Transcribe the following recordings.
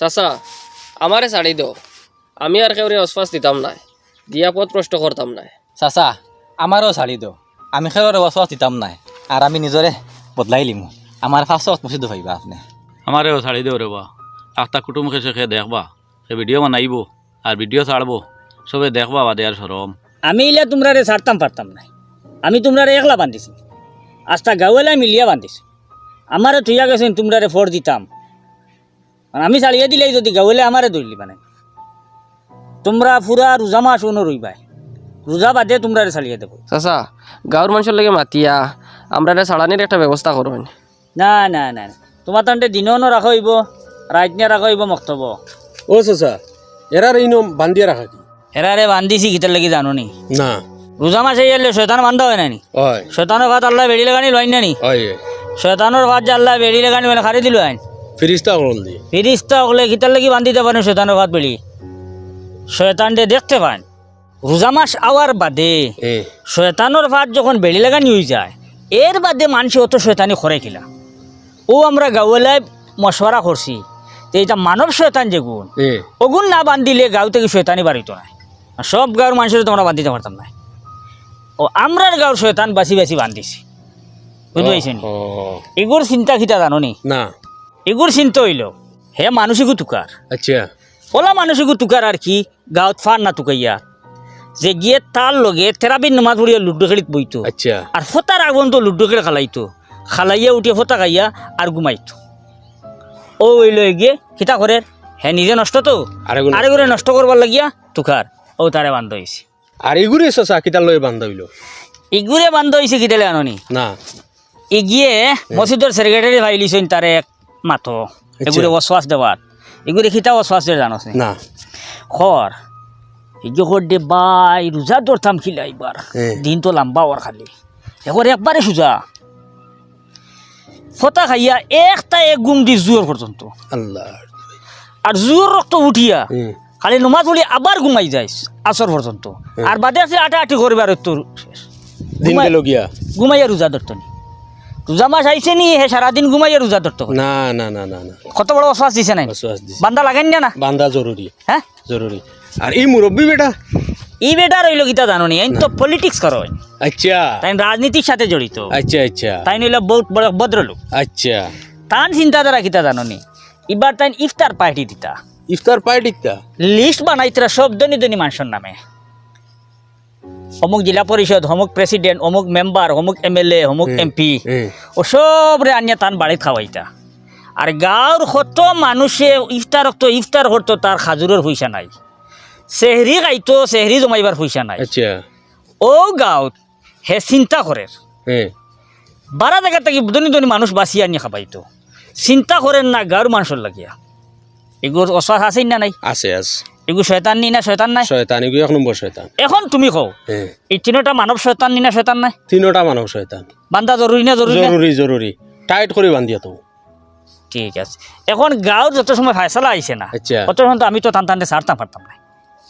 চাচা আমারে ছাড়ি দো আমি আর কেউরে অসফাস দিতাম নাই। দিয়া পথ প্রশ্ন করতাম নাই। চাচা আমারও ছাড়ি দিও আমি খেলৰ বছৰ দিতাম নাই আৰু আমি নিজৰে বদলাই লিমো। আমাৰ ফাৰ্ষ্টত মুচি ভাবিবা আপুনি। আমারেও ছাড়ি দেও রে বা একটা কুটুম খেসে খেয়ে দেখবা। সে ভিডিও বানাইব আর ভিডিও ছাড়বো সবে দেখবা বাদে আর সরম আমি ইলে তোমরা রে ছাড়তাম পারতাম না আমি তোমরা রে একলা বান্ধিছি। আস্তা গাঁওয়ালা মিলিয়া বান্ধিছি। আমারে থুইয়া গেছেন তোমরা রে ফোর দিতাম। আর আমি ছাড়িয়ে দিলেই যদি গাঁওয়ালে আমারে ধরলি মানে। তোমরা পুরা রোজা মাস অনু রইবাই রোজা বাদে তোমরা ছাড়িয়ে দেবো চাচা গাঁৱৰ মানুষের লাগে মাতিয়া আমরা ছাড়ানির একটা ব্যবস্থা করবেন না না না না। তোমার তান্তে দিনও রাখা হইব রাত নিয়ে রাখা হইব মক্তব। ও চাচা এরার ইনো বান্ধিয়া রাখা কি? এরা রে বান্ধিছি কিতার লাগি জানো নি? না। রোজা মাসে এলে শয়তান বান্ধা হয় না নি? হয়। শয়তানের ভাত আল্লাহ বেড়ি লাগানি লয় না নি? হয়। শয়তানোর ভাত যে আল্লাহ বেড়ি লাগানি মানে খারি দিল আইন। ফিরিস্তা করল দি ফিরিস্তা হলে কিতার লাগি বান্ধিতে পারেন শয়তানের ভাত বেড়ি শয়তান দে দেখতে পান। রোজা মাস আওয়ার বাদে শয়তানোর ভাত যখন বেড়ি লাগানি হয়ে যায় এর বাদে মানুষ অত শয়তানি করে কিলা। ও আমরা গাঁওয়ালায় মশওয়ারা করছি এটা মানব শয়তান যে গুণ। না বান্ধিলে গাঁও থেকে শয়তানি বাড়িত না সব গাঁওর মানুষের তোমরা বান্ধিতে পারতাম না। ও আমরার গাঁওর শয়তান বাছি বাছি বান্ধিছি। বুঝতে পারছেন ও এগুর চিন্তা খিতা জানো নি না। এগুর চিন্তা হইল হে মানুষিকো তুকার। আচ্ছা। ওলা মানুষিকো তুকার আর কি গাঁৱত ফান না তুকাইয়া। যে গিয়ে তার লগে থেরাপির নমাজ পড়িয়া লুডো খেলিত বইতো আচ্ছা। আর ফোতার আগুন তো লুডো খেলে খালাইতো। খালাইয়া উঠিয়ে ফোতা খাইয়া আর ঘুমাইতো। ও ওই লয়ে গিয়ে খিতা করে হে নিজে নষ্ট তো। আরে করে নষ্ট করবার লাগিয়া তুকার ও তারে বান্ধ হয়েছে আর এগুরে চাচা কিতার লয়ে বান্ধ হইল? ইগুরে বান্ধ হয়েছে কিতালে আননি। না। এগিয়ে মসজিদের সেক্রেটারি ভাইলিছেন তারে এক মাতো এগুলো অশ্বাস দেওয়ার। এগুলো খিতা অশ্বাস দিয়ে জানোস না? খর এগিয়ে কর দে বাই রোজা ধরতাম খিলা এবার। দিন তো লম্বা ওর খালি। এখন একবারে সোজা। ফটা খাইয়া একটা এক গুম দি জোর পর্যন্ত। আল্লাহ। আর জোর রক্ত উঠিয়া খালি নমাজ পড়ি আবার ঘুমাই যাইস আসর পর্যন্ত। আর বাদে আছে আটা আটি করবে আর তোর ঘুমাইয়া রোজা ধরতো নি রোজা মাস আইছে নি হে সারাদিন ঘুমাইয়া রোজা ধরতো না না না না না। কত বড় অশ্বাস দিছে নাই? বান্দা লাগাই না বান্ধা জরুরি হ্যাঁ জরুরি আর এই মুরব্বী বেটা? ই বেটা রইল গীতা জানো নি। তো পলিটিক্স করো আচ্ছা। তাই রাজনীতির সাথে জড়িত। আচ্ছা আচ্ছা। তাই নইলে বহুত বড় ভদ্রলোক। আচ্ছা। তান চিন্তাধারা কিতা জানো নি এবার তাই ইফতার পার্টি দিতা? ইফতার পার্টিটা লিস্ট বানাইতরা সব ধনী ধনী মানুষের নামে। অমুক জেলা পরিষদ অমুক প্রেসিডেন্ট অমুক মেম্বার অমুক এমএলএ অমুক এমপি ও সব রে আনিয়া তান বাড়িত খাওয়াইতা আর গাঁৱৰ কত মানুষে ইফতার তো ইফতার করতো তার খাজুরের পয়সা নাই। চেহরি খাইতো চেহরি জমাইবার পয়সা নাই। আচ্ছা। ও গাঁৱত হে চিন্তা করে বারা জায়গা থেকে ধনী ধনী মানুষ বাঁচিয়ে আনি খাবাইতো চিন্তা করেন না গাঁৱৰ মানুষের লাগিয়া। এগুলো অশ্বাস আছে না নাই? আছে আছে। এগুলো শয়তান নি না শয়তান নাই? শয়তান এগুলো এক নম্বর শয়তান। এখন তুমি কও এই তিনটা মানব শয়তান নি না শয়তান নাই? তিনোটা মানব শয়তান। বান্ধা জরুরি না জরুরি জরুরি জরুরি। টাইট করে বান্ধিয়া তো। ঠিক আছে। এখন গাঁৱত যত সময় ফায়সালা আইছে না অত সময় আমি তো টান টানতে ছাড়তাম পারতাম না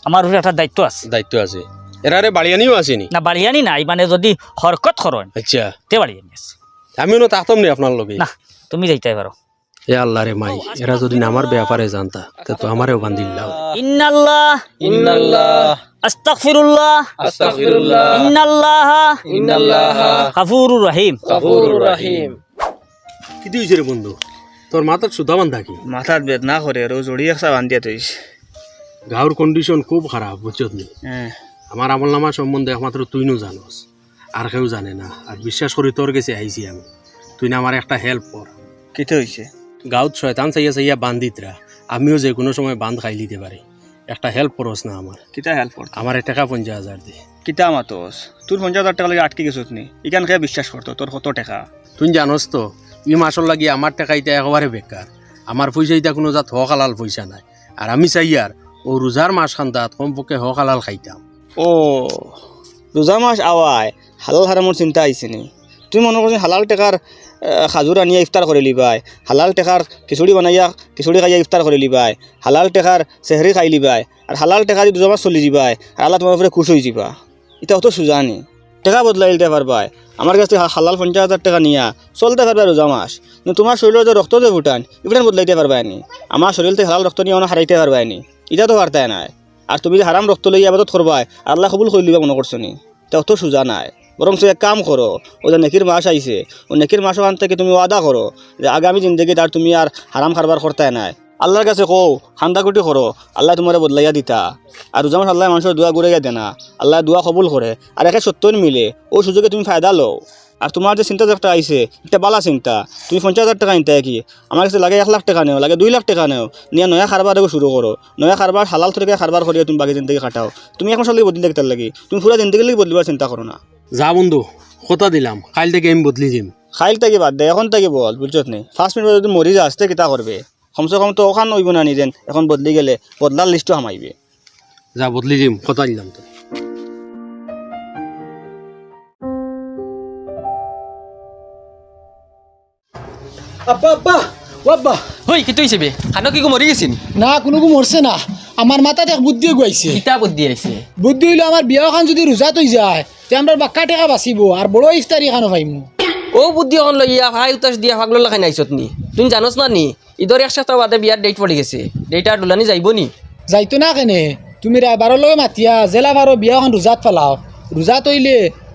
আমার উপরে একটা দায়িত্ব আছে। দায়িত্ব আছে। এরারে বাড়িয়ানিও আসেনি না? বাড়িয়ানি নাই মানে যদি হরকত করেন আচ্ছা। তে বাড়িয়ানি আছে। আমিও না তাকতাম নি আপনার লগে? না তুমি যাইতে পারো এ আল্লাহ রে মাই এরা যদি না আমার ব্যাপারে জানতা তা তো আমারেও বান্ধিল্লাম ইন্নাল্লাহ। ইন্নাল্লাহ। আস্তাগফিরুল্লাহ। আস্তাগফিরুল্লাহ। ইন্নাল্লাহ। ইন্নাল্লাহ। গাফুরুর রহিম। গফুরুর রহিম। কি দিয়েছে রে বন্ধু? তোর মাথার সুতা বান্ধা কি? মাথাত বেদনা করে আর জড়ি একটা বান্ধিয়া থইছে গাঁর কন্ডিশন খুব খারাপ বুঝছত নি? আমার আমল নামা সম্বন্ধে একমাত্র তুই নো জানোস আর কেউ জানে না। আর বিশ্বাস করি তোর কাছে আইছি আমি। তুই না আমার একটা হেল্প কর। কিতে হইছে? গাঁত শয়তান চাইয়া চাইয়া বান্ধিতরা আমিও যে কোনো সময় বান্ধ খাই দিতে পারি একটা হেল্প করস না আমার কিতা হেল্প করতো আমার টাকা পঞ্চাশ হাজার দে। কিতা মাতোস তোর পঞ্চাশ হাজার টাকা লাগে আটকে গেছত নি? ইখান খেয়ে বিশ্বাস করতো তোর কত টাকা? তুই জানোস তো ই মাসর লাগি আমার টাকা ইটা একেবারে বেকার আমার পয়সা ইটা কোনো জাত হক হালাল পয়সা নাই। আর আমি চাই আর ও রোজার মাস খান খান্দাত কমপক্ষে হক হালাল খাইতাম ও রোজা মাস আওয়ায় হালাল হারামর চিন্তা আইছে নি? তুই মনে করছিস হালাল টেকার খাজুর আনিয়া ইফতার করে লিবাই। হালাল টেকার খিচুড়ি বানাইয়া খিচুড়ি খাইয়া ইফতার করে লিবাই। হালাল টেকার চেহারি খাই লিবাই। আর হালাল টেকা যদি রোজা মাস চলি যাবাই আর আল্লাহ তোমার উপরে খুশ হয়ে যাবা এটা অত সোজা নি। টাকা বদলাই দিতে পারবাই আমার কাছে হালাল পঞ্চাশ হাজার টাকা নিয়া। চলতে পারবে রোজা মাস কিন্তু তোমার শরীরের যে রক্ত যে ফুটান এগুলো বদলাইতে পারবে নি। আমার শরীর থেকে হালাল রক্ত নিয়ে অনেক হারাইতে পারবে নি। এটা তো পারতাই নাই। আর তুমি যে হারাম রক্ত লইয়া আবাদত করবাই আল্লাহ কবুল করে লিবা মনে করছ নি। তা অত সোজা নাই। বরং এক কাম করো, ও যে নেকির মাস আইছে, ও নেকির মাস ওখান থেকে তুমি ওয়াদা করো যে আগামী জিন্দগিত আর তুমি আর হারাম খারবার করতে নাই। আল্লাহর কাছে কও খান্দাকুটি করো, আল্লাহ তোমার বদলাইয়া দিতা। আর রোজা আল্লাহ মানুষের দোয়া ঘুরাইয়া দেনা আল্লাহ দোয়া কবুল করে। আর একে সত্যই মিলে, ও সুযোগে তুমি ফায়দা লও। আর তোমার যে চিন্তা যে একটা আইছে, এটা বালা চিন্তা। তুমি পঞ্চাশ হাজার টাকা নিতে কি? আমার কাছে লাগে এক লাখ টাকা নেও, লাগে দুই লাখ টাকা নেও। নিয়ে নয়া খারবার শুরু করো। নয়া খারবার, হালাল থেকে খারবার করিয়া তুমি বাকি জিন্দগি খাটাও। তুমি এখন সব বদলি দেখতে লাগি। তুমি পুরা জিন্দগি বদলিবার চিন্তা করো না। যা বন্ধু কথা দিলাম কাল থেকে আমি বদলি দিম। খাইল থেকে বাদ দে এখন থেকে বল বুঝছত নি? ফার্স্ট মিনিট যদি মরি যা আসতে কিতা করবে কমসে কম তো ওখান হইব না নিজেন এখন বদলি গেলে বদলার লিস্টও হামাইবে যা বদলি দিম কথা দিলাম তো আব্বা আব্বা! ও আব্বা হই কি তুই বে খানো কি মরি গেছিন না কোনো কো মরছে না। আমার মাথাত এক বুদ্ধি গুয়াইছে কিতা বুদ্ধি আইছে বুদ্ধি হইল আমার বিয়াখান যদি রোজাত হয়ে যায় তে আমরা বাক্কা টেকা বাঁচিব আর বড় ইফতারি খানো পাইমু ও বুদ্ধি অন লইয়া ভাই উতাস দিয়া ভাগলো লাখাই নাইছত নি? তুই জানোস না নি? ইদর এক সপ্তাহ বাদে বিয়ার ডেট পড়ে গেছে। ডেট আর দুলানি যাইব নি? যাইতো না কেনে? তুমি রায়বাৰৰ লগে মাতিয়া জেলা বাৰৰ বিয়াখন রোজাত পেলাও। রোজাত হইলে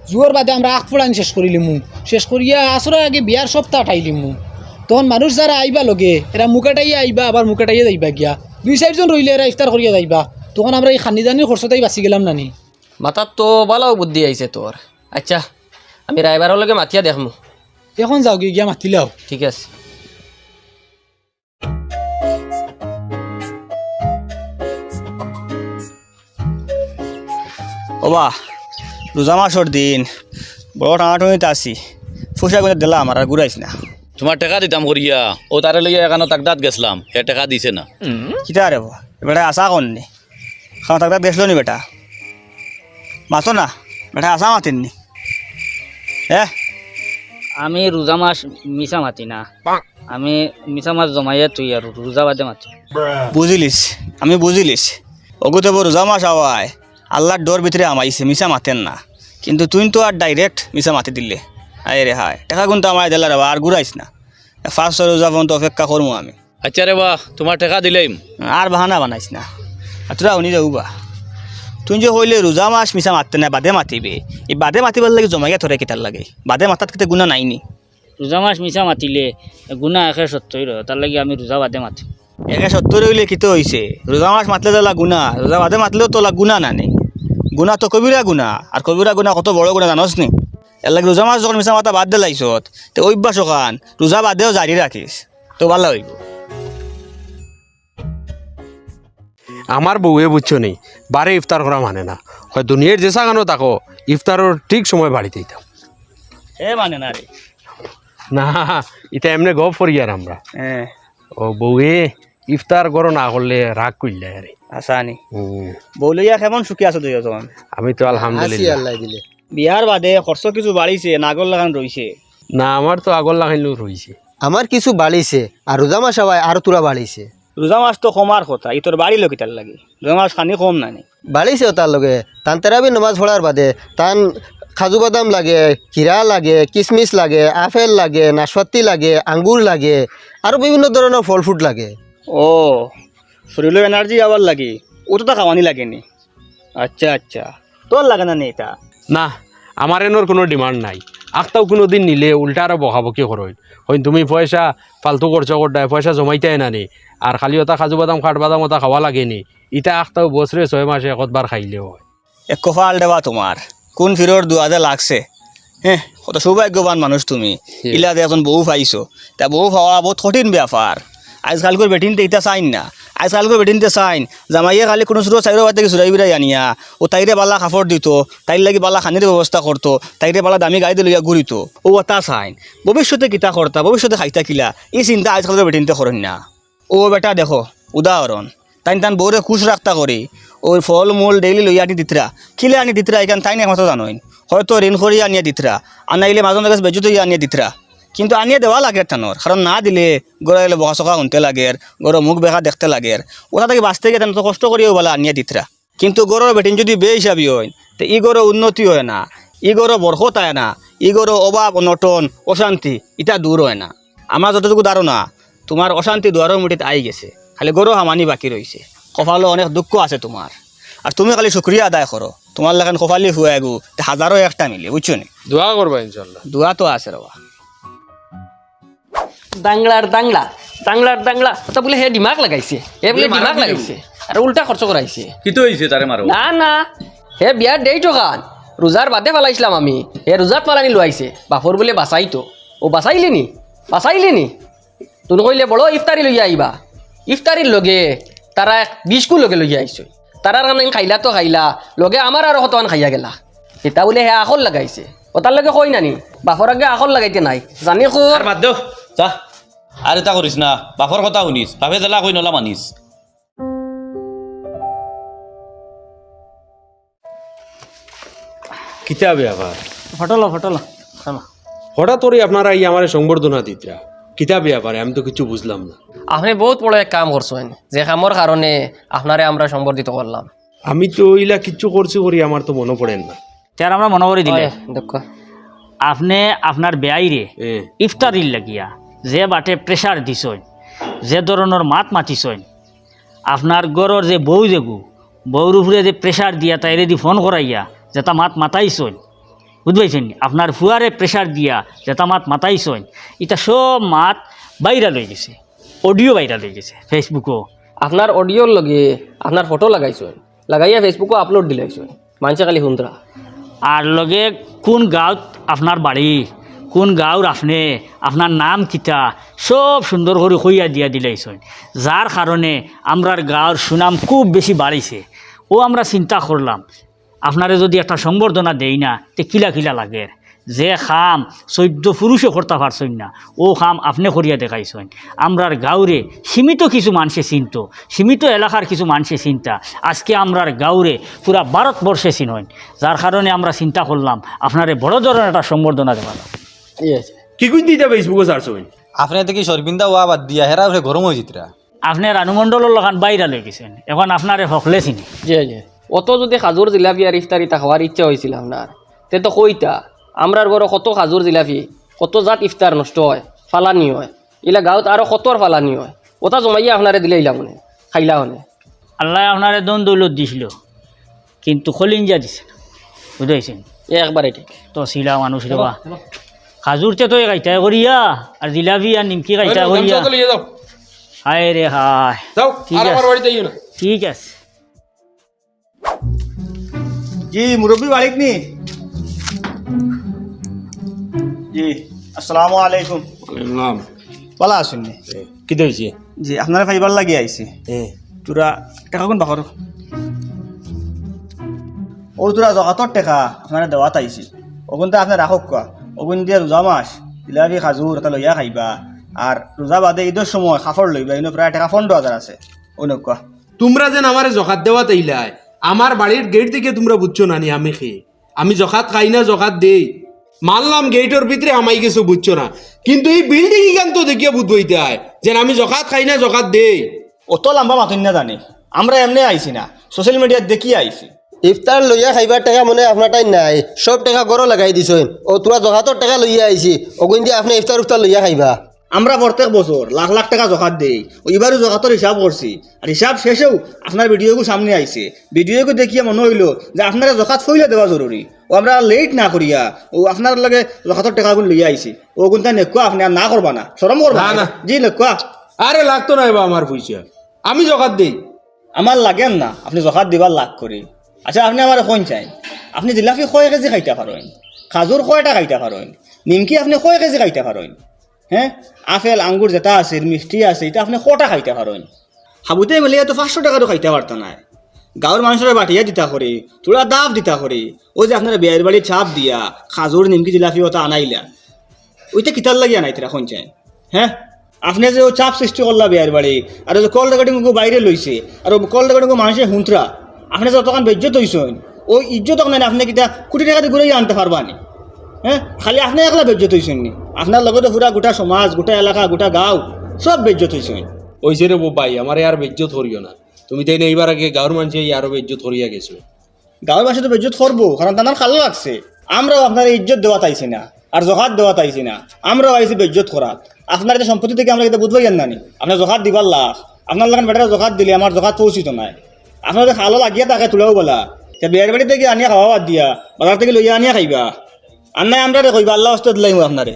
জুয়োর বাদে আমরা আখ ফুড়ানি শেষ করিলিমু শেষ করিয়া আসরের আগে বিয়ার সপ্তাহ আটাইলিমু তখন মানুষ যারা আইবা লগে এরা মুকাটাইয়া আইবা আবার মুকাটাইয়া যাইবা গিয়া। দুই চারজন রইলে এরা ইফতার করিয়া যাইবা। তখন আমরা এই খানিদানির খরচটাই বাঁচি গেলাম নানি। মাথাত তো বালাও বুদ্ধি আইছে তোর আচ্ছা আমি রায়বাৰৰ লগে মাতিয়া দেখমু। এখন যাও গিয়ে গিয়া মাতিলাও ঠিক আছে। ওবা রোজা মাসর দিন। বড় টানাটনিতে আসি ফুসা করে দিলাম আর ঘুরাইস না। তোমার টাকা দিতাম করিয়া। ও তারে লইয়া এখানে তাকদাত গেছিলাম হে টাকা দিছে না। কিতা রে বেটা আসা করনি খাওয়া থাকতে দেখল নি বেটা? মাতো না? বেটা আসা মাতিন নি হ্যাঁ আমি রোজা মাস মিছা মাতি না। আমি মিছা মাছ জমাইয়া তুই আর রোজা বাদে মাতি। বুঝিলিস আমি বুঝিলিস অগুতে রোজা মাস আওয়ায় আল্লাহর ডোর ভিতরে আমাইছে মিশা মাতেন না। কিন্তু তুই তো আর ডাইরেক্ট মিশা মাতি দিলে। আয় রে হায়। টাকা কিন্তু আমার দিলা রে বা, আর ঘুরাইস না। ফার্স্ট রোজা পর্যন্ত অপেক্ষা করব আমি। আচ্ছা রে বাহ তোমার টাকা দিলাম। আর বাহানা বানাইস না। আর তোরা শুনি যাও বা। তুই যে হইলে রোজা মাস মিশা মাততে না বাদে মাতিবে। এই বাদে মাতিবার লাগে জমাইয়া ধরে কেটার লাগে। বাদে মাতাত কেটে গুণা নাইনি। রোজা মাস মিছা মাতিলে গুণা একে সত্যই রয় তার লাগি আমি রোজা বাদে মাতি একে সত্তর হইলে কিতো হইছে রোজা মাস মাতলে তো লাগ গুণা। রোজা বাদে মাতলেও তো লাগ গুণা না নেই গুণা তো কবিরা গুণা। আর কবিরা গুণা কত বড় গুণা জানোস নি এর লাগে রোজা মাস যখন মিশা মাতা বাদ দিলাইছত তো অভ্যাস ওখান রোজা বাদেও জারি রাখিস তো ভালো হইব আমার বউয়ে বুঝছ নেই বারে ইফতার করা মানে না। হয় দুনিয়ার যে সাগানো তাকো ইফতারের ঠিক সময় বাড়িতে দিতাম এ মানে না রে না এটা এমনি গপ করি আর আমরা। হ্যাঁ ও বউয়ে ইফতার করো না করলে রাগ করলে আরে আসানি হুম, বৌলইয়া কেমন সুখী আছো তুই আমি তো আলহামদুলিল্লাহ। বিহার বাদে খরচ কিছু বাড়িছে নাগর লাগান রইছে না আমার তো আগর লাগাইলেও রয়েছে আমার কিছু বাড়িছে আর রোজা মাস হওয়ায় আরও তোরা বাড়িছে রোজা মাস তো কমার কথা ই তোর বাড়ি লোক তার লাগে। রোজা মাস খানি কম নানি। বাড়িছেও তার লগে। তান তেরাবি নমাজ পড়ার বাদে তান খাজু বাদাম লাগে কিরা লাগে কিশমিশ লাগে আপেল লাগে নাশপাতি লাগে আঙ্গুর লাগে আৰু বিভিন্ন ধৰণৰ ফল ফ্ৰুট লাগে। ও শরীরে এনার্জি আবার লাগে। ও তো তা খাওয়ানি লাগেনি আচ্ছা আচ্ছা। তোর লাগে না নি এটা। না আমার এনোর কোনো ডিমান্ড নাই। আখটাও কোনো দিন নিলে উল্টা আরও বকাবকি করই হইন তুমি পয়সা ফালতু খরচ করতে পয়সা জমাইতে নানি আর খালি ওটা কাজু বাদাম খাট বাদাম ওটা খাওয়া লাগেনি ইটা আখটাও বছরে ছয় মাসে একতবার খাইলেও হয়। এক কফাল দেবা তোমার। কোন ফিরোর দুয়াদে লাগছে? হ্যাঁ কত সৌভাগ্যবান মানুষ তুমি। ইলাদে এখন বউ পাইছো। তা বউ পাওয়া বহুত কঠিন ব্যাপার। আজকাল করে বেটিনতে ইটা চাইন না। আজকাল করে বেটিনতে চাইন। জামাইয়ে খালি কোনো সুরো চাইরো বাদ থেকে সুরাই বিরাই আনিয়া। ও তাইরে বালা কাপড় দিত। তাইর লাগি বালা খানির ব্যবস্থা করতো তাইরে বালা দামি গাড়ি লইয়া ঘুরিত ও তা চাইন। ভবিষ্যতে কিতা করতা ভবিষ্যতে খাইতা কিলা। এই চিন্তা আজকাল করে বেটিনতে করেন না। ও বেটা দেখো উদাহরণ তাই তান বউরে খুশ রাখতা করি ওই ফল মূল ডেইলি লইয়া আনি দিতরা খিলে আনি দিতরা এখান তাই না একমাত্র জানোইন। হয়তো ঋণ করিয়া আনিয়া দিতরা আনাইলে মাজে মাঝে বেজুত আনিয়া দিতরা কিন্তু আনিয়ে দেওয়া লাগে টানোর কারণ না দিলে গড়ে এলে বহা চকা শুনতে লাগে গড় মুখ বেকা দেখতে লাগে। ওটা থেকে বাঁচতে গিয়ে তো কষ্ট করিও বলা আনিয়ে দিতরা কিন্তু গড়ের বেটিন যদি বে হিসাবি হয় তো ই গড়ের উন্নতি হয় না। ই গরো বরকত আয় না। ই গরো অভাব অনটন অশান্তি ইটা দূর হয় না। আমার যতটুকু ধারণা তোমার অশান্তি দুয়ারের মুঠিত আই গেছে। খালি গরো হামানি বাকি রয়েছে কপালে অনেক দুঃখ আছে তোমার আর তুমি খালি শুক্রিয়া আদায় করো তোমার লেখান কপালি হুয়া গু হাজারো একটা মিলে বুঝছ নি? দোয়া করবা ইনশাল্লাহ দোয়া তো আছে রবা দাংলার দাংলা দাংলার দাংলা। ওটা বলে হে দিমাগ লাগাইছে হে বলে দিমাগ লাগাইছে আর উল্টা খরচ করাইছে কিতো হয়েছে তারে মারো না না হে বিয়ার দেই টকান রোজার বাদে ফালাইছিলাম আমি। হে রোজাত ফালানি লোয়াইছে বাপর বলে বাঁচাই তো ও বাঁচাইলে নি? বাঁচাইলে নি? তুমি কইলে বড় ইফতারি লইয়া আইবা ইফতারির লগে তারা এক বিস্কু লগে লইয়া আইছো তারার কারণে খাইলা তো খাইলা লগে আমার আর হতন খাইয়া গেলা। এটা বলে হে আখল লাগাইছে। ও তার লগে কই নানি বাপর আগে আখল লাগাইতে নাই। জানি খুব বাদ যা। আর এটা করিস না বাপর কথা শুনিস বাপে জেলা কই নলা মানিস। কিতাবে আবার ফটলো ফটলো চলো। হঠাৎ করে আপনারা এই আমার সংবর্ধনা দিতরা। কিতাবে আবার আমি তো কিছু বুঝলাম না। আপনি বহুত বড় এক কাম করছেন যে কামর কারণে আপনারে আমরা সম্বর্ধিত করলাম। আমি তো ইলা কিচ্ছু করছি করি আমার তো মনে পড়েন না। তার আমরা মনে করে দিলে। দেখো। আপনি আপনার বেআইরে এ। ইফতারির লাগিয়া। যে বাটে প্রেসার দিছই যে ধরনের মাত মাতিছই আপনার গড়র যে বউ যেগু বউর উপরে যে প্রেসার দিয়া তাইরে দি ফোন করাইয়া যেটা মাত মাতাইছই বুঝবাইছেন আপনার ফুয়ারে প্রেসার দিয়া যেটা মাত মাতাইছই এটা সব মাত বাইরা লই গেছে অডিও বাইরা লই গেছে ফেসবুকও আপনার অডিওর লগে আপনার ফটো লাগাইছেন লাগাইয়া ফেসবুকও আপলোড দিলাইছেন মানুষে খালি শুনতরা আর লগে কোন গাঁৱত আপনার বাড়ি কোন গাঁৱৰ আপনি আপনার নাম কিতা? সব সুন্দর করে কইয়া দিয়া দিলাইছেন যার কারণে আমরার গাঁৱৰ সুনাম খুব বেশি বাড়িছে ও আমরা চিন্তা করলাম আপনারে যদি একটা সম্বর্ধনা দেই না, তে কিলা কিলা লাগে? যে খাম চৈদ্য পুরুষে করতে পারছেন না ও খাম আপনি করিয়া দেখাইছেন আমরার গাঁওরে সীমিত কিছু মানুষে চিনত, সীমিত এলাকার কিছু মানুষে চিন্তা। আজকে আমরার গাঁওরে পুরা ভারতবর্ষে চিনইন যার কারণে আমরা চিন্তা করলাম আপনারে বড় ধরনের একটা সম্বর্ধনা দেওয়া কি কুইন দিতে ফেসবুকে সার্চ হইন আপনি দেখি সরবিন্দা ওয়া বাদ দিয়া হেরা উঠে গরম হয়ে জিতরা আপনি রানুমণ্ডলের লগান বাইরা লই গেছেন এখন আপনারে হকলে চিনি। জি জি অত যদি খাজুর জিলাপি আর ইফতারিটা খাওয়ার ইচ্ছা হয়েছিল আপনার তে তো কইতা আমরার ঘরে কত খাজুর জিলাপি কত জাত ইফতার নষ্ট হয় ফালানি হয় ইলা গাঁৱত আৰু কতর ফালানি হয় ওটা জমাইয়া আপনারে দিলে ইলা মানে খাইলা মানে। আল্লাহ আপনারে দন দৌলত দিছিল কিন্তু খলিঞ্জা দিছে বুঝাইছেন একবারে ঠিক। তো শিলা মানুষ রেবা খাজুরতে তো গাইতা করিয়া আর জিলাপি আর নিমকি গাইতা করিয়া। হায় রে হায়। ঠিক আছে। ঠিক জি মুরব্বী বাড়িত নি। জি আসসালামু আলাইকুম। নাম ভালো আছেন নি। কি হয়েছে জি আপনারা ফাইবার লাগি আইছি। তোরা টাকা কোন বাকর ও তোরা জগাতর টেকা আপনারা দেওয়াত আইছি। ওগুন তো আপনার রাখক কোয়া ওগুন দিয়ে রোজা মাস জিলাপি খাজুর এটা লইয়া খাইবা। আর রোজা বাদে ঈদের সময় খাফর লইবা ইনো প্রায় টাকা পনেরো হাজার আছে। কোয়া তোমরা যেন আমার জখাত দেওয়া তাইলাই আমার বাড়ির গেট থেকে তোমরা বুঝছ না নি আমি খেয়ে আমি জখাত খাই না জখাত দেই। মানলাম গেটের ভিতরে আমাই গেছো বুঝছ না। কিন্তু এই বিল্ডিং ইখান তো দেখিয়ে বুঝবইতে হয় যে আমি জখাত খাই না জখাত দেই। অত লম্বা মাতুন না জানি আমরা এমনি আইছি না সোশ্যাল মিডিয়াত দেখি আইছি। ইফতার লইয়া খাইবার টাকা মনে আপনার টাইম নাই। সব টাকা গড় লাগাই দিছেন ও তোরা জহাতর টাকা লইয়া আইছি ওগুন দিয়ে আপনি ইফতার উফতার লইয়া খাইবা। আমরা প্রত্যেক বছর লাখ লাখ টাকা জকাত দেই। এবারও জকাতর হিসাব করছি আর হিসাব শেষেও আপনার ভিডিওগু সামনে আইছে ভিডিওগু দেখিয়া মনে হইল যে আপনারা জকাত ফইলে দেওয়া জরুরি ও আমরা লেট না করিয়া। ও আপনার লগে জকাতর টাকাগুলো লইয়া আইছি ও কিন্তু নেকুয়া আপনি আর না করবা না। শরম করবা না, না। জি নেকুয়া আরে লাগতো না এবার আমার পয়সা আমি জখাত দেই। আমার লাগেন না। আপনি জকাত দিবার লাগ করি আচ্ছা আপনি আমার কোন চাই আপনি জিলাপি কয় কেজি খাইতে পারেন? খাজুর কয়টা খাইতে পারেন? নিমকি আপনি কয় কেজি খাইতে পারেন? হ্যাঁ আপেল, আঙ্গুর যেটা আছে, মিষ্টি আছে, এটা আপনি কটা খাইতে পারেন? হাবুতে মিলিয়ে তো পাঁচশো টাকারও খাইতে পারত না। গাঁৱৰ মানুষের বাটিয়া দিতা করে তোরা দাব দিতা করে ওই যে আপনারা বিয়ের বাড়ি চাপ দিয়া খাজুর, নিমকি, জিলাপি ওটা আনাইলা। ওইটা কিতার লাগিয়া নাই তোরা চাই হ্যাঁ আপনি যে ও চাপ সৃষ্টি করলা বিয়ের বাড়ি, আর কল রেকর্ডিং বাইরে লইছে, আর কল রেকর্ডিং মানুষের হুঁতরা আপনি যে অতক্ষণ বেজ্জত হইছেন ওই ইজ্জত নাই আপনি কিটা কোটি টাকা দিয়ে ঘুরে আনতে পারবানি হ্যাঁ? খালি আপনি একলা বেজ্জত হইছেন নি? আপনার লগতে পুরা গোটা সমাজ গোটা এলাকা গোটা গাঁও সব বেজ্জত হইছেন। ওইসে রে বাই আমার আর বেজ্জত হরিও না। তুমি তাই না এইবার আগে গাঁর মানুষে আরও বেজ্জত হরিয়া গেছো। গাঁৱৰ মানুষে তো বেজ্জত করব কারণ তার খালো লাগছে। আমরাও আপনার ইজ্জত দেওয়া তাইছি না আর জহাত দেওয়া তাইছি না। আমরাও আইছি বেজ্জত করাত আপনার যে সম্পত্তি থেকে আমরা কিন্তু বুঝব জান আপনার জহাত দিবার লাখ আপনার লাগান বেটারা জহাত দিলে আমার জহাত পৌঁছিত নাই। আপনার খালো লাগিয়া তাকে তুলেও বলা। বিয়ার বাড়ি থেকে আনিয়া খাওয়া বাদ দিয়া? বাজার থেকে লইয়া আনিয়া খাইবা। আর নাই আমরা কইবা, আল্লাহ হস্ত দিলাইমু আপনারে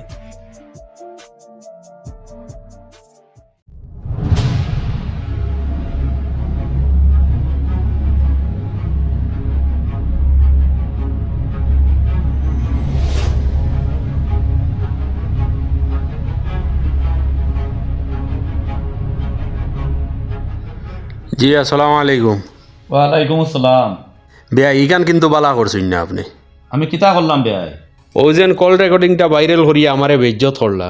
জি, আসসালামু আলাইকুম। ওয়ালাইকুম আসসালাম। বেয়া ইখান কিন্তু বালা করছেন না আপনি। আমি কিতা করলাম বেয়াই? ও যেন কল রেকর্ডিংটা ভাইরাল করিয়া আমারে বেজ্জত করলা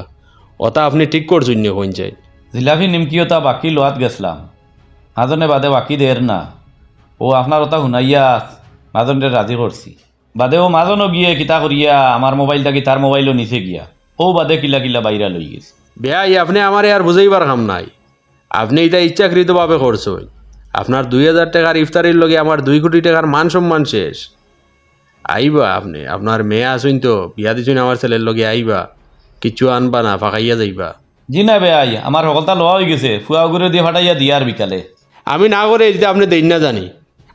ওটা আপনি ঠিক করছেন না কোন চাই জিলাপি নিমকিওটা বাকি লোয়াত গেছলাম। মাজনে বাদে বাকি দের না। ও আপনার ওটা শুনাইয়া মাজনরে রাজি করছি বাদে ও মাজনও গিয়ে কিতা করিয়া আমার মোবাইলটা কি তার মোবাইলও নিচে গিয়া। ও বাদে কিলা কিলা বাইরা লই গেছে। বেয়া ই আপনি আমারে আর বুঝাইবার কাম নাই। আপনি এটা ইচ্ছাকৃতভাবে করছেন আপনার দুই হাজার টাকার ইফতারির লগে আমার দুই কোটি টাকার মান সম্মান শেষ। আইবা আপনি আপনার মেয়ে আসুন তো বিয়া দিছুন আমার ছেলের লগে আইবা। কিছু আনবা না ফাঁকাইয়া যাইবা। জি না বেয়াই আমার সকলটা লোয়া হয়ে গেছে ফুয়া করে দিয়ে ফাটাইয়া দিয়ার বিকালে। আমি না করে এটা আপনি দেন না জানি।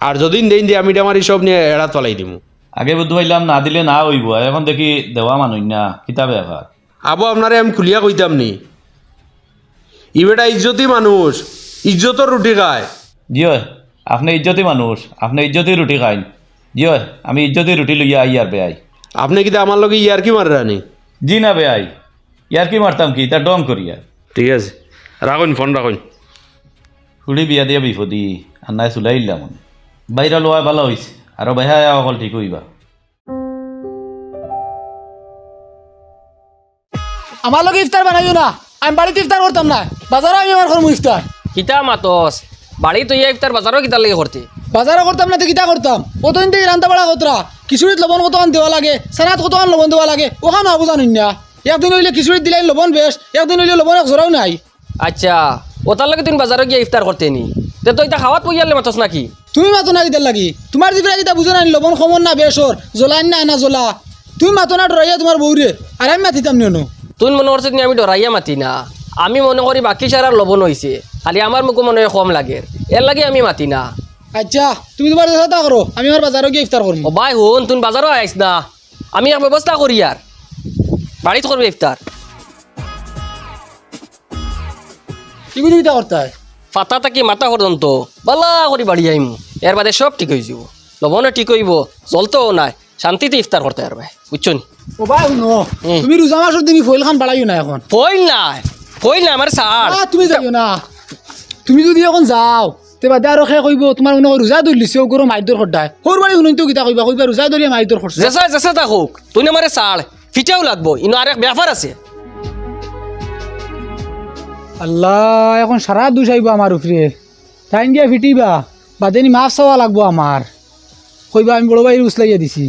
আর যদিন দেন দিয়ে আমি আমার সব নিয়ে এড়াত পালাই দিমু। আগে বুদ্ধ পাইলাম না দিলে না হইব এখন দেখি দেওয়া মানুষ না কিতা ব্যাপার আবো আপনারে আমি খুলিয়া কইতাম নি। ই বেটা ইজ্জতি মানুষ ইজ্জতর রুটি খায়। জিয় আপনি ইজ্জতি মানুষ আপনি ইজ্জতি রুটি খাইন। জিয় আমি ইজ্জতি রুটি লইয়া আই আর বেয়াই। আপনি কিন্তু আমার লগে ইয়ার কি মার রানি? জি না বেয়াই ইয়ার কি মারতাম কি তা ডং করিয়া। ঠিক আছে রাখুন ফোন রাখুন। খুড়ি বিয়া দিয়া বিপদি আর নাই চুলাই দিলাম বাইরে লোৱা ভালো হয়েছে আৰু বেহা অকল ঠিক হইবা। আমার লগে ইফতার বানাইও না আমি বাড়িতে ইফতার করতাম না বাজারে আমি আমার করব ইফতার কিতা মাতস বাড়ি তো ইয়া ইফতার বাজারও কিতার লাগে করতে। বাজারে করতাম না তো কিতা করতাম? কতদিন থেকে রান্তা বাড়া কতরা? খিচুড়িত লবণ কতক্ষণ দেওয়া লাগে? সানাত কতক্ষণ লবণ দেওয়া লাগে? ওখানে আবু জানুন না একদিন হইলে খিচুড়িত দিলাই লবণ বেশ একদিন হইলে লবণ এক জোরাও নাই। আচ্ছা ওটার লাগে তুমি বাজারে গিয়ে ইফতার করতে নি? তে এটা খাওয়াত পইয়ালে মাতস নাকি? তুমি মাতো না কিতার লাগি তোমার জিবিরা কিতা বুঝো না লবণ খমন না বেশর জ্বলাইন না না জ্বলা। তুমি মাতো না ডরাইয়া তোমার বউরে আর আমি মাতিতাম নিও তুই মনে করছিস আমি ডরাইয়া মাতি না? আমি মনে করি বাকি সারার লবণ হয়েছে খালি আমার মুখে মনে হয় কম লাগে। এর লাগে আমি মাতি না। আচ্ছা তুমি তোমার চেষ্টা করো আমি আমার বাজারে গিয়ে ইফতার করব ভাই হুন তুই বাজারও আইস না। আমি এক ব্যবস্থা করি আর বাড়িতে করবে ইফতার কি বুঝি কিতা করতে হয় ফাতা থাকি মাথা পর্যন্ত বালা করি বাড়ি আইমু এর বাদে সব ঠিক হয়ে যাব। লবণও ঠিক হইব জলতেও নাই। শান্তিতে ইফতার করতে পারবে বুঝছ ও ভাই। তুমি রোজা মাসের দিন ফইল খান বাড়াইও না এখন। ফইল নাই। ফইল নাই আমার সার আ, তুমি যাইও না। তুমি যদি এখন যাও তে বাদে আৰু সেই কইব তোমাৰ মনে ৰোজা ধৰি লিছে গৰু মাইৰ দৰ সদায়। সৰু বাৰী শুনি কিতা কইবা কইবা ৰোজা ধৰি মাইৰ দৰ খৰচা জেসা জেসা থাকুক। তুই আমারে সার ফিটাও লাগবো। ইনো আরেক ব্যাপার আছে। আল্লাহ এখন সারা দুষ আইব আমার উপরে টাইম দিয়া ফিটিবা বাদে নি মাছ চাওয়া লাগবো আমার কইবা আমি বড় ভাই উচলাইয়া দিছি।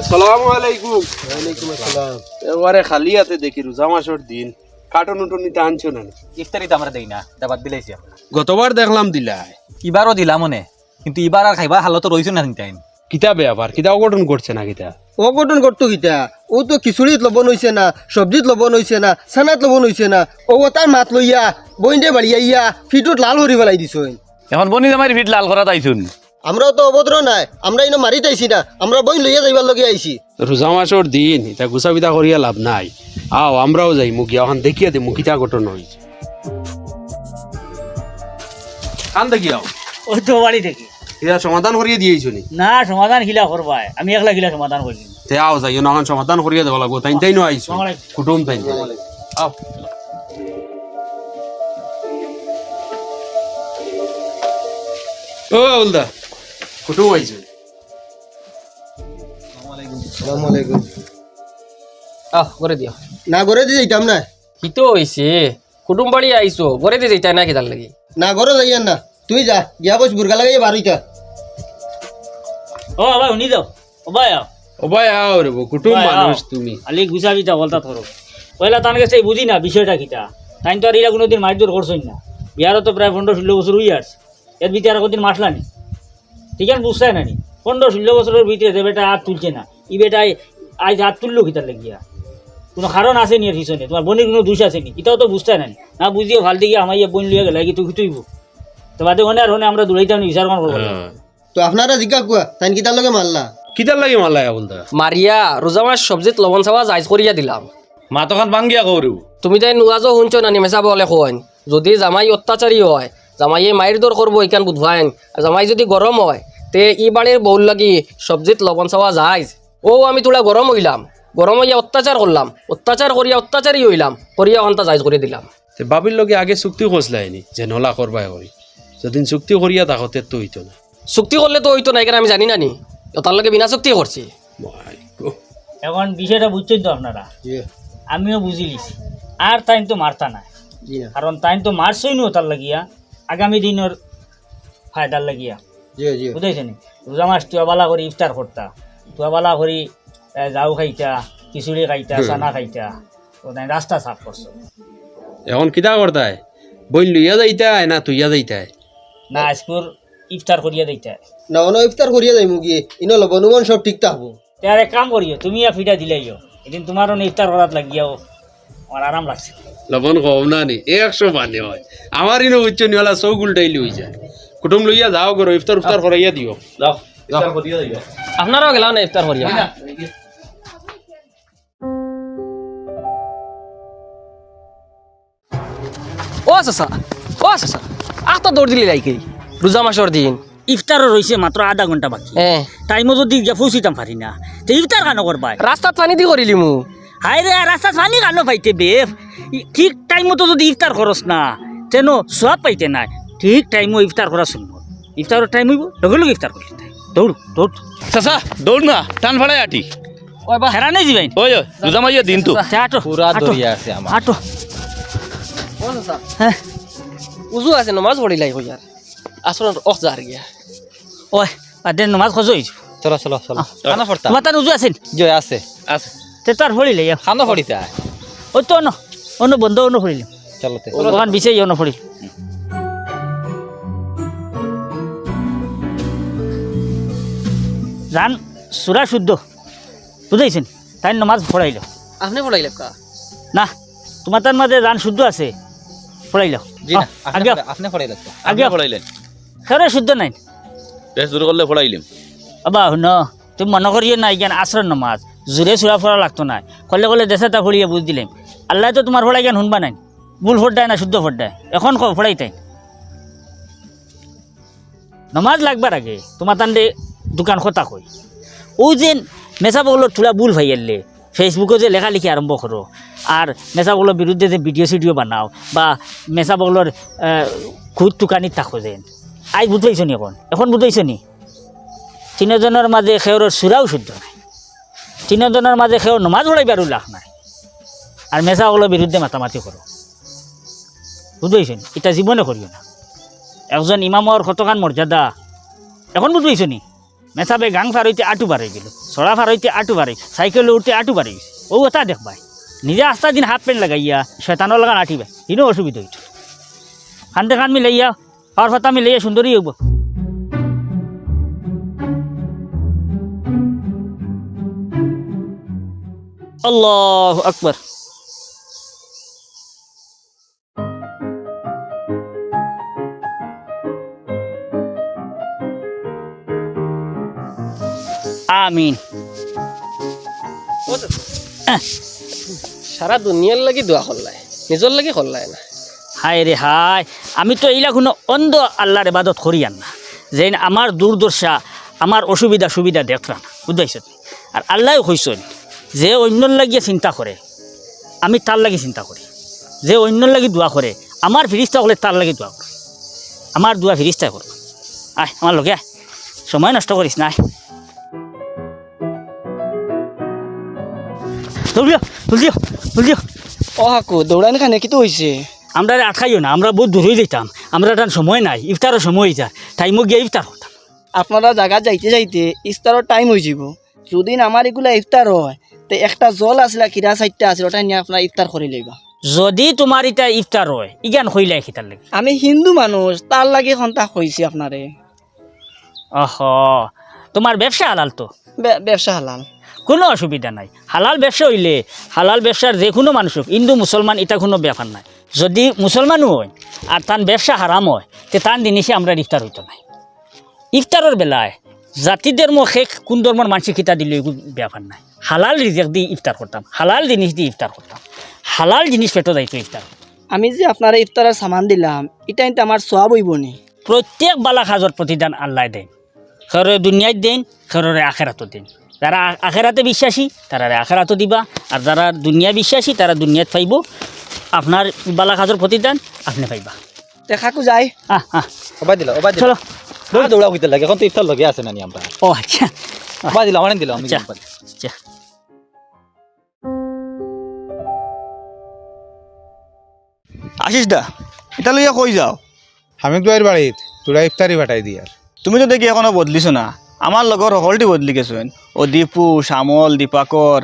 আসসালামু আলাইকুম। ওয়ালাইকুম আসসালাম। এবারে খালি আছে দেখি রোজা মাসের দিন। কার্টন উটন নিতে আনছো না? ইফতারি তো আমরা দেই না দাবাত দিলাইছি আমরা গতবার দেখলাম দিলাই ইবারও দিলাম মনে কিন্তু ইবার আর খাইবার হালত রইছো না টাইম। কিতা ব্যাপার কিতা অঘটন করছে না কিতা? অঘটন করতো কিতা? ও তো খিচুড়িত লবণ হইছে না সবজিত লবণ হইছে না সানাত লবণ হইছে না ও তার মাত লইয়া বইন্দে বাড়িয়া ইয়া ফিটুত লাল হরি পেলাই দিছই এখন বনি জামাই ভিট লাল করা তাইছুন আমরাও তো অভদ্র নাই আমরা ইনো মারি তাইছি না আমরা বইন লইয়া যাইবার লগে আইছি। রোজা মাসের দিন এটা গুছা পিতা করিয়া লাভ নাই। আও আমরাও যাই মুখি এখন দেখিয়া দে মুখিতা ঘটন হয়েছে কান দেখি আও। ওই তো বাড়ি থেকে এটা সমাধান করিয়া দিয়েছ নি? না সমাধান খিলা করবাই আমি একলা খিলা সমাধান করি তে আও যাই এখন সমাধান করিয়া দেওয়া লাগবো তাই তাই নো আইছো কুটুম তাই আও। ও উলদা কুটুম আইছো আসসালামু আলাইকুম আহ করে দিও। না ঘরে দিয়ে যাইতাম না। কিতো হইছে। কুটুম বাড়ি আইছো ঘরে দিয়ে যাইতা না কিতার লাগি? না ঘরে যাইয়ান না। তুই যা গিয়া বস বুর্গা লাগাইয়া বারুইটা ও ভাই শুনি যাও ও ভাই আও। ও ভাই আও রে কুটুম মানুষ তুমি। আলি গুছা বিটা বলতা ধরো। পয়লা তান কাছে বুঝি না বিষয়টা কিটা। তাই তো আর এরা কোনোদিন মাইর দূর করছই না। বিয়ারও তো প্রায় পনেরো ষোলো বছর হই আসছে এর ভিতরে আর কদিন মাসলা নি? ঠিক আছে বুঝতে না নি? পনেরো ষোলো বছরের ভিতরে যে বেটা হাত তুলছে না ই বেটাই আজ হাত তুললো কিতার লাগিয়া কোনো কারণ আছে নি পিছনে? তোমার বোনের কোনো দোষ আছে নি? এটাও তো বুঝতে না না। বুঝিয়ে ভালো দিকে আমার ইয়ে বোন লিয়ে গেলে কি তুই তুইব? তো বাদে হনে আর হনে আমরা দূরাইতাম নি বিচার করব তো আপনারা জিজ্ঞা কুয়া তাই কিতার লগে মারলা? কিতার লাগে মারলাই আবুল দা মারিয়া রোজা মাস সবজিত লবণ চাবা জাইজ করিয়া দিলাম। মা তখন ভাঙ্গিয়া কৌরু তুমি তাই নুয়াজও শুনছ না নিমেচা বলে কইন। যদি জামাই অত্যাচারী হয় জামাইয়ে মায়ের দর করব এখান বুধবাইন। জামাই যদি গরম হয় তে ই বাড়ির বউল লাগি সবজিত লবণ চাওয়া যায়। ও আমি তোলা গরম হইলাম গরম হইয়া অত্যাচার করলাম অত্যাচার করিয়া অত্যাচারী হইলাম করিয়া অন্তা জায়জ করে দিলাম। তে বাবির লগে আগে চুক্তি খসলাইনি যে নলা করবাই করি যদিন চুক্তি করিয়া থাকতে তো হইতো না। চুক্তি করলে তো হইতো না এখানে আমি জানি না নি। তার লগে বিনা চুক্তি করছি এখন বিষয়টা বুঝছেন তো আপনারা? আমিও বুঝি লিছি। আর তাইন তো মারতা না কারণ তাইন তো মারছই নো তার লাগিয়া। আগামী দিনের ফায়দার লাগিয়া। জি জি। বুঝাইছে নি? রোজা মাস তুয়াবালা করে ইফতার করতা তুয়াবালা করে জাউ খাইতা খিচুড়ি খাইতা চানা খাইতা রাস্তা সাফ করছ এখন কিতা করতাই বই লইয়া যাইতাই না তুইয়া যাইতাই? না আজকুর ইফতার করিয়া দিতা না অন ইফতার করিয়া যাই মুগি ইনো লবণুমন সব ঠিক থাকব। তার এক কাম করিও তুমি ফিটা দিলাইও। এদিন তোমারও নি ইফতার করাত লাগিয়াও আমার আরাম লাগছে লবণ কম না নি একশো পানি হয়। আমার ইনো উচ্চ নিওয়ালা চৌ উল্টাইলি হয়ে যায়। কুটুম লইয়া যাও করো ইফতার উফতার করাইয়া দিও। আপনারাও গেলাম না ইফতার করিয়া? ও চাচা ও চাচা আখটা দৌড় দিলি লাইকে রোজা মাসর দিন। ইফতারও রয়েছে মাত্র আধা ঘণ্টা বাকি। টাইমও যদি গিয়া পৌঁছিতাম পারি না তো ইফতার কেন করবাই রাস্তাত পানি দি করিলি মু। হাই রে রাস্তা পানি কেন পাইতে বে? ঠিক টাইম মতো যদি ইফতার করস না তেন সব পাইতে নাই। ঠিক টাইমও ইফতার করা শুনব ইফতারের টাইম হইব লগে লগে ইফতার করলি দৌড় দৌড়। চাচা দৌড় না টান ফাড়াই আটি। ওই বা হেরা নেই যাবেন ওই ওই, রোজা মাইয়া দিন তো। আটো পুরা দরিয়া আছে আমার। আটো। ও চাচা? হ্যাঁ। উজু আছে নমাজ পড়িলাই কইয়ার আসল অখ যার গিয়া। ওই বাদে নমাজ খোঁজ হয়েছে চলো চলো চলো। ফরতা তোমার উজু আছেন জয় আছে। আছে। তে তার ফড়িলে খানো ফরিতা ওই তো অন্য অন্য বন্ধ অন্য ফড়িলে। চলোতে। ওখান অন্য ফড়িল। জান সুরা শুদ্ধ। বুঝাইছেন? তাই নমাজ পড়াইল আপনি পড়াইলে না তোমার তার মাঝে রান শুদ্ধ আছে। পড়াইল না আপনি ফরাই আগে ফড়াইলেন। খেরে শুদ্ধ নাই। বেশ দূর করলে ফড়াইলিম। আবা শুন তুমি মনে করিয়ে নাই জ্ঞান আশ্রয় নমাজ। জোরে সুরা ফোড়া লাগতো না কলে কলে দেশে তা ফড়িয়ে বুঝ দিলেন আল্লাহ তো তোমার ফোড়াই জ্ঞান শুনবা নাই? ভুল ফোড়ায় না শুদ্ধ ফোড়ায় এখন কো ফোড়াই তাই। নমাজ লাগবার আগে তোমার তান্ডে দোকান খতা কই ও যে মেসা বগলোর থোড়া ভুল ভাইয়ালে ফেসবুকে যে লেখালেখি আরম্ভ করো আর মেসা বগলোর বিরুদ্ধে যে ভিডিও সিডিও বানাও, বা মেসা বগলোর খুদ টুকানিত থাকো যেন। আজ বুঝাইছ নি এখন এখন বুঝাইছ নি? তিনজনের মাঝে সেওর সুরাও শুদ্ধ নাই। তিনজনের মাঝে সেও নমাজ পড়াইবারও লাভ নাই। আর মেসাগুলোর বিরুদ্ধে মাতামাতি করো বুঝাইছেন এটা জীবনে করিও না। একজন ইমামর কতখান মর্যাদা এখন বুঝাইছ নি মেসাবে গাং ফার হইতে আটু বাড়াই গেল। সড়া ফার হইতে আটু বাড়াই সাইকেল উঠতে আটু বাড়াই ও ওটা দেখবাই নিজে আস্তা দিন হাত পেন লাগাইয়া শেতানোর লাগান আটিবাই ইনো অসুবিধা হইত। খানতে খান মিলাইয়া পাওয়ার ফাতা মিলাইয়া সুন্দরী হইব আল্লাহ আকবর। আমিন। সারা দুনিয়ার লাগি দোয়া করলাই নিজর লাগি করলাই না। হায় রে হায় আমি তো এইলা কোনো অন্ধ আল্লাহর এবাদত করিয়ান না। যে আমার দুর্দশা আমার অসুবিধা সুবিধা দেখলাম বুঝাইছ আর আল্লাহ কইসন যে অন্যর লাগিয়ে চিন্তা করে আমি তার লাগি চিন্তা করি যে অন্যর লাগি দোয়া করে আমার ফিরিস্তা হলে তার লাগি দোয়া করে আমার দোয়া ফিরিস্তাই করো আয় আমার লগে আয় সময় নষ্ট করিস না। আয় দৌড়িও দৌড়িও দৌড়িও ও হাকু দৌড়ানি খানে কি তো হয়েছে আমরা আটকাইও না আমরা বহুত দূর হয়ে যেতাম আমরা তার সময় নাই ইফতারও সময় হয়ে যায়। টাইমও গিয়ে ইফতার করতাম আপনারা জায়গা যাইতে যাইতে ইফতারের টাইম হয়ে যাব। যদি আমার এগুলা ইফতার হয় তো একটা জল আসলে কিরা সাইডটা আছে ওটা নিয়ে আপনারা ইফতার করে লইবা। যদি তোমার এটা ইফতার হয় ইগান হইলে খিতার লাগে। আমি হিন্দু মানুষ তার লাগে সন্তাস কইছি আপনারে অহ তোমার ব্যবসা হালাল তো? ব্যবসা হালাল। কোনো অসুবিধা নাই। হালাল ব্যবসা হইলে হালাল ব্যবসার যে কোনো মানুষ হোক হিন্দু মুসলমান এটা কোনো ব্যাপার নাই। যদি মুসলমানও হয় আর তার ব্যবসা হারাম হয় তে তার জিনিসে আমরা ইফতার হইতো নাই। ইফতারের বেলায় জাতি ধর্ম শেষ কোন ধর্মের মানুষের খিতা দিলে ব্যাপার নাই। হালাল রিজেক দিয়ে ইফতার করতাম হালাল জিনিস দিয়ে ইফতার করতাম হালাল জিনিস পেটো যাইতো ইফতার। আমি যে আপনারা ইফতারের সামান দিলাম এটা কিন্তু আমার সব হইব নি। প্রত্যেক বালা সাজর প্রতিদান আল্লাহ দেন খেরে দুনিয়ায় দেন খেরে আখেরাতও দেন। যারা আখেরাতে বিশ্বাসী তারা আখেরাতও দিবা আর যারা দুনিয়া বিশ্বাসী তারা দুনিয়াত পাইব। আপনার বালা সাজর প্রতিদান আপনি পাইবা। দেখাকো যায় আহ আহ। ওবাই দিলা ওবাই দিলা। চলো। দৌড়া দৌড়া হইতে লাগে এখন তো ইফতার লগে আছে নানি আমরা ও আচ্ছা। ওবাই দিলা অনেক দিলাম আচ্ছা। আচ্ছা আশিস দা এটা লইয়া কই যাও? আমি দুয়ার বাড়িত তোরা ইফতারি ফাটাই দিয়ার। তুমি তো দেখি এখনও বদলিছো না। আমার লগর সকলটি বদলি গেছেন ও দীপু শ্যামল দীপাকর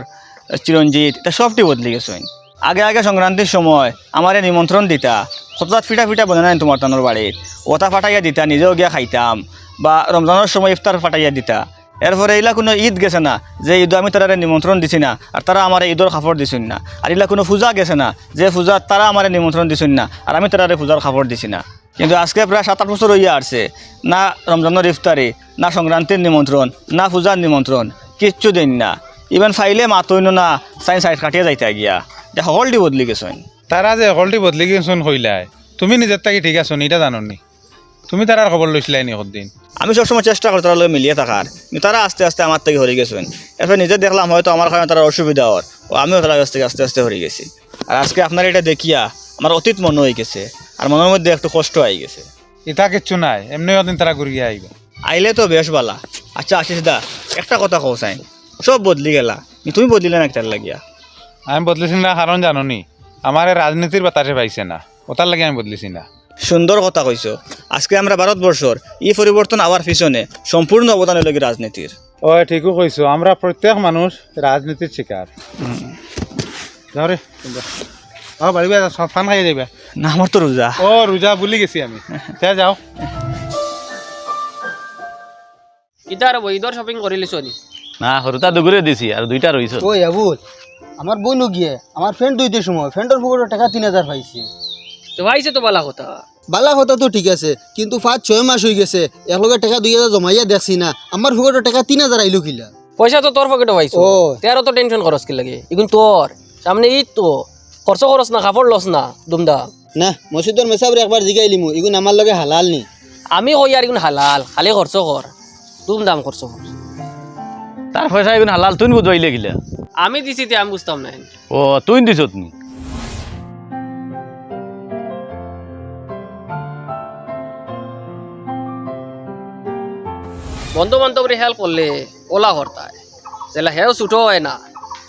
চিরঞ্জিত এটা সবটি বদলি গেছেন আগে আগে সংক্রান্তির সময় আমারে নিমন্ত্রণ দিতা। হঠাৎ ফিটা ফিটা বনে নাই তোমার তানোর বাড়িত ওটা ফাটাইয়া দিতা নিজেও গিয়া খাইতাম। বা রমজানের সময় ইফতার ফাটাইয়া দিতা। এরপরে এইলা কোনো ঈদ গেছে না, যে ঈদ আমি তারা নিমন্ত্রণ দিছি না, আর তারা আমার ঈদর খাফর দিছেন না। আর এইলা কোনো পূজা গেছে না, যে পূজা তারা আমার নিমন্ত্রণ দিছেন না, আর আমি তারা পূজার খাফর দিছি না। কিন্তু আজকে প্রায় সাত আট বছর হইয়া আসছে না রমজানের ইফতারি না সংক্রান্তির নিমন্ত্রণ না পূজার নিমন্ত্রণ কিচ্ছু দিন না। ইভেন ফাইলে মাতইন না সাইন সাইড কাটিয়ে যাইতে গিয়া। যে সকলটি বদলি গেছেন। তারা যে হলটি বদলি গেছোন হইলাই তুমি নিজের তাকি ঠিক আছো এটা জানো নি তুমি তারার খবর লইছিলাই নি দিন আমি সবসময় চেষ্টা করি তারা মিলিয়ে থাকার। তারা আস্তে আস্তে আমার থেকে হরে গেছেন। এরপর নিজে দেখলাম হয়তো আমার কারণে তারা অসুবিধা হওয়ার। ও আমিও তারা কাছ থেকে আস্তে আস্তে হরে গেছি। আর আজকে আপনার এটা দেখিয়া আমার অতীত মনে হয়ে গেছে। আর মনের মধ্যে একটু কষ্ট হয়ে গেছে। ইটা কিচ্ছু নাই এমনি ওদিন তারা ঘুরিয়ে আইব। আইলে তো বেশ বালা আচ্ছা আশিস দা একটা কথা কও চাই সব বদলি গেলা। তুমি বদলিলে না একটার লাগিয়া? আমি বদলিছি না কারণ জানো নি আমার রাজনীতির বাতাসে পাইছে না। ওটার লাগে আমি বদলিছি না। সুন্দর কথা কইছো। আজকে আমরা ভারতবর্ষর ই পরিবর্তন আবার পিছনে সম্পূর্ণ অবদান লাগে রাজনীতির ও ঠিকও কইছো আমরা প্রত্যেক মানুষ রাজনীতির শিকার বাড়ি ফান যাবে না আমার তো রোজা ও রোজা ভুলি গেছি আমি। তে যাও। ইটা আর ঈদর শপিং করে লিছো নি না সৰুটা দুগুৰে দিছি আৰু দুইটা ৰৈছ ওই আবুল আমার বোনও গিয়ে আমার ফ্রেন্ড দুইতে সময় ফ্রেন্ডের টাকা তিন হাজার পাইছে। তো ভাইছে তো বালা কথা। বালা কথা তো ঠিক আছে কিন্তু পাঁচ ছয় মাস হয়ে গেছে একলগে টাকা দুই হাজার জমাইয়া দেখছি না আমার পুকুরের টাকা তিন হাজার আইলো কিলা। পয়সা তো তোর পকেটে পাইছো। ও। তেরো তো টেনশন খরচ কি লাগে? এগুন তোর সামনে ঈদ তো খরচ খরচ না কাপড় লস না দুমদাম না মসজিদর মেসাবরে একবার জিগাইলিমু এগুন আমার লগে হালাল নি। আমি কই আর এগুন হালাল খালি খরচ কর দুমদাম খরচ কর তাৰ পইচা এইবোৰ হালাল তুন বুধবাইলে গিলা। আমি দিছি তে আমি বুঝতাম না অ তুন দিছত নি? বন্ধু বান্ধবরে হেল্প করলে ওলা হরতায় যেলা হেও ছুটো হয় না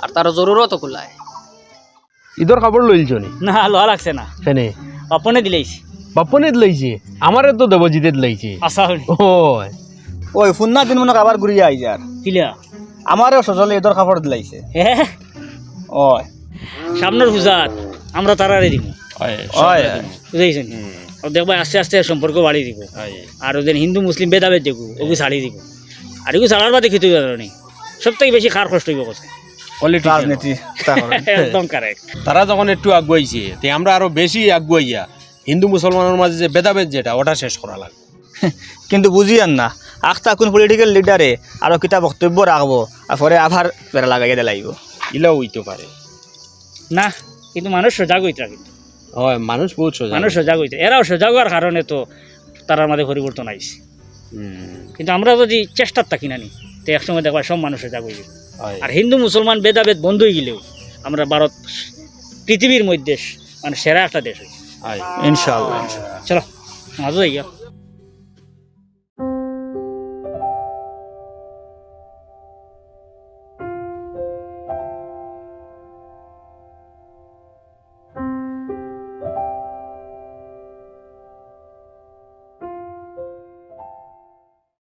আর তার জরুরতও কুলায়। ঈদর কাপড় লইলছ নি না লোয়া লাগছে না। কেনে? বাপনে দিলেইছি বাপনিত লইছে? আমারে তো দেবজিতেত লইছে। আশা ওই। ওই ফুন্না দিন মনে আবার ঘুরিয়া আই যার কিলা? আমারও সজলে এদর কাপড় দিলাইছে হে? ওই। সামনের পূজাত আমরা তারারে দিব ওই বুঝাইছেন? আর দেখবা আস্তে আস্তে সম্পর্ক বাড়িয়ে দিব। আর ওদের হিন্দু মুসলিম ভেদাভেদ দেখু ওগু ছাড়ি দিব। আর এগু ছাড়ার বাদে খেতে পারো সব থেকে বেশি খার কষ্ট হইব কথা রাজনীতি একদম কারেক্ট তারা যখন একটু আগুয়াইছে তে আমরা আরও বেশি আগুয়াইয়া হিন্দু মুসলমানের মাঝে যে ভেদাভেদ যেটা ওটা শেষ করা লাগবে কিন্তু বুঝিয়ান না আখতা কোন পলিটিক্যাল লিডারে আরও কিতা বক্তব্য রাখব আর পরে আবার বেড়া লাগাইয়া লাগবো। ইলাও হইতে পারে না কিন্তু মানুষ সজাগ হইতে কিন্তু হয় মানুষ বহুত সজাগ মানুষ সজাগ হয়েছে। এরাও সজাগ হওয়ার কারণে তো তারার মাঝে পরিবর্তন আইছে। কিন্তু আমরা যদি চেষ্টার থাকি না নি তো একসময় দেখবার সব মানুষ সজাগ হয়ে। আর হিন্দু মুসলমান ভেদাভেদ বন্ধ হয়ে গেলেও আমরা ভারত পৃথিবীর মধ্যে মানে সেরা একটা দেশ হয়েছে। ইনশাল্লাহ ইনশাআল্লাহ। চলো মাঝে